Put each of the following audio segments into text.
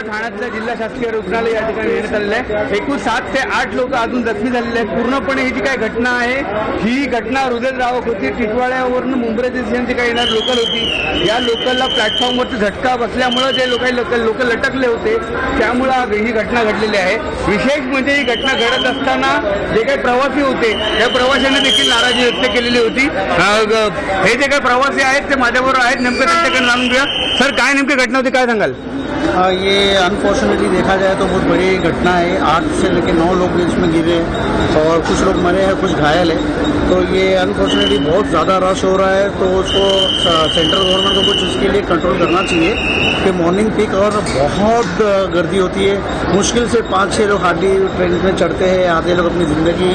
आता ठाण्यातल्या जिल्हा शासकीय रुग्णालय या ठिकाणी येण्यात आलेलं आहे एकूण सात ते आठ लोक अजून जखमी झालेले आहेत पूर्णपणे ही जी काही घटना आहे ही घटना हृदय होती टिटवाळ्यावरून मुंबई ती काही येणार लोकल होती या लोकलला प्लॅटफॉर्मवरती झटका बसल्यामुळे जे लोक लोक लटकले होते त्यामुळे ही घटना घडलेली आहे विशेष म्हणजे ही घटना घडत असताना जे काही प्रवासी होते त्या प्रवाशांनी देखील नाराजी व्यक्त केलेली होती हे जे काही प्रवासी आहेत ते माझ्याबरोबर आहेत नेमकं त्यांच्याकडे जाणून घेऊया सर काय नेमकी घटना होती काय सांगाल ये अनफॉर्चुनेटली देखा जाए तो बहुत बड़ी घटना है आठ से लेकर नौ लोग इसमें गिरे और कुछ लोग मरे हैं कुछ घायल है तो ये अनफॉर्चुनेटली बहुत ज़्यादा रश हो रहा है तो उसको सेंट्रल गवर्नमेंट को कुछ उसके लिए कंट्रोल करना चाहिए कि मॉर्निंग पिक और बहुत गर्दी होती है मुश्किल से पाँच छः लोग हार्डली ट्रेन में चढ़ते हैं आधे लोग अपनी ज़िंदगी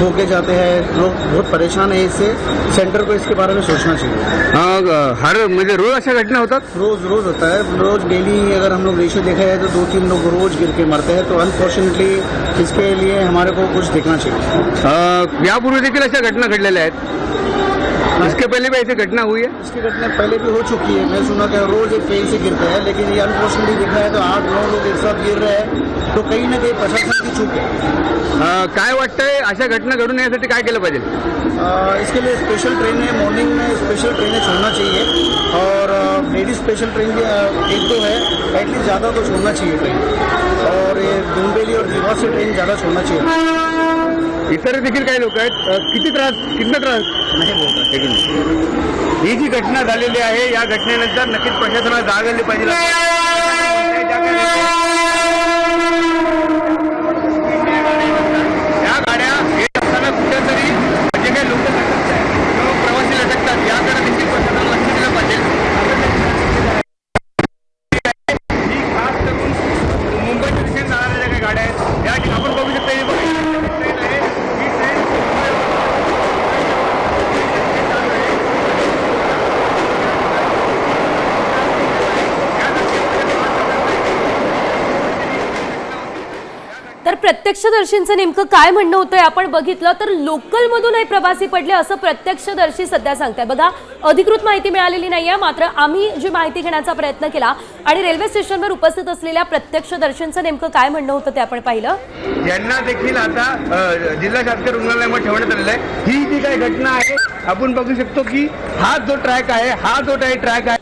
खो के जाते हैं लोग बहुत परेशान है इससे सेंटर को इसके बारे में सोचना चाहिए हाँ हर मुझे रोज़ ऐसा घटना होता रोज़ रोज़ होता है रोज़ डेली अगर हम लोग रेशियो देखा जाए तो दो तीन लोग रोज़ गिर के मरते हैं तो अनफॉर्चुनेटली इसके लिए हमारे को कुछ देखना चाहिए क्या पूर्व देखिए ऐसा घटना घटले है इसके पहले भी ऐसी घटना हुई है इसकी घटना पहले भी हो चुकी है मैं सुना था रोज एक ट्रेन से गिरते हैं लेकिन ये अनफॉर्चुनेटली दिख रहा है तो आठ नौ लोग एक साथ गिर रहे हैं तो कहीं ना कहीं प्रशासन की चूक है काय है अशा घटना घड़ू येण्यासाठी काय केलं पाजे इसके लिए स्पेशल है मॉर्निंग में स्पेशल ट्रेनें छोड़ना चाहिए और लेडीज स्पेशल ट्रेन एक दो है एटलीस्ट ज़्यादा तो छोड़ना चाहिए ट्रेन और ये दुम्बेली और दीवा से ट्रेन ज़्यादा छोड़ना चाहिए इतर देखील काही लोक आहेत किती त्रास कितना त्रास नाही ही जी घटना झालेली आहे या घटनेनंतर नक्कीच प्रशासनाला जाग आली पाहिजे प्रत्यक्षदर्शींचं नेमकं काय म्हणणं होतंय आपण बघितलं तर हे प्रवासी पडले असं प्रत्यक्षदर्शी सध्या सांगताय बघा अधिकृत माहिती मिळालेली नाहीये मात्र आम्ही जी माहिती घेण्याचा प्रयत्न केला आणि रेल्वे स्टेशनवर उपस्थित असलेल्या प्रत्यक्षदर्शींचं नेमकं काय म्हणणं होतं ते आपण पाहिलं यांना देखील आता जिल्हा शासकीय रुग्णालयामध्ये ठेवण्यात आलेलं आहे ही जी काय घटना आहे आपण बघू शकतो की हा जो ट्रॅक आहे हा जो काही ट्रॅक आहे